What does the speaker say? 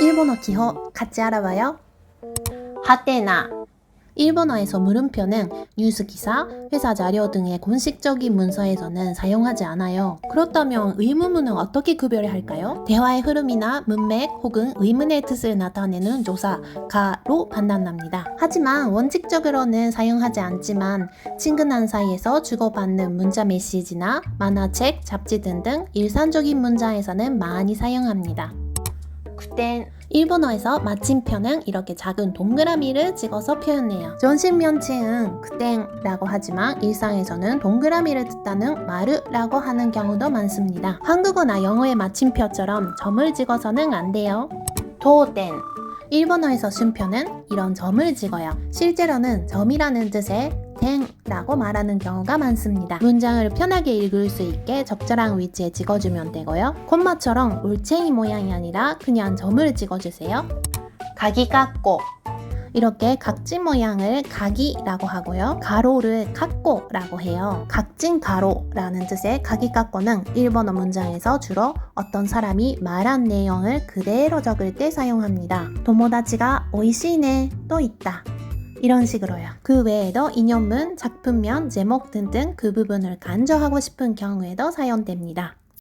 일본어 기호 같이 알아봐요. 하테나 일본어에서 물음표는 뉴스 기사, 회사 자료 등의 공식적인 문서에서는 사용하지 않아요. 그렇다면 의문문은 어떻게 구별을 할까요? 대화의 흐름이나 문맥 혹은 의문의 뜻을 나타내는 조사, 가로 판단합니다. 하지만 원칙적으로는 사용하지 않지만 친근한 사이에서 주고받는 문자 메시지나 만화책, 잡지 등등 일상적인 문장에서는 많이 사용합니다. 그땐 일본어에서 마침표는 이렇게 작은 동그라미를 찍어서 표현해요. 전식 명칭은 그땐라고 하지만 일상에서는 동그라미를 뜻하는 마르라고 하는 경우도 많습니다. 한국어나 영어의 마침표처럼 점을 찍어서는 안 돼요. 도땐 일본어에서 쉼표는 이런 점을 찍어요. 실제로는 점이라는 뜻의 땡라고 말하는 경우가 많습니다. 문장을 편하게 읽을 수 있게 적절한 위치에 찍어주면 되고요. 콤마처럼 올챙이 모양이 아니라 그냥 점을 찍어주세요. 각이 깎고 이렇게 각진 모양을 각이라고 하고요. 가로를 깎고라고 해요. 각진 가로라는 뜻의 각이 깎고는 일본어 문장에서 주로 어떤 사람이 말한 내용을 그대로 적을 때 사용합니다. 도모다치가 오이시네 또 있다. 이런 식으로요. 그 외에도 인용문, 작품명, 제목 등등 그 부분을 간접하고 싶은 경우에도 사용됩니다.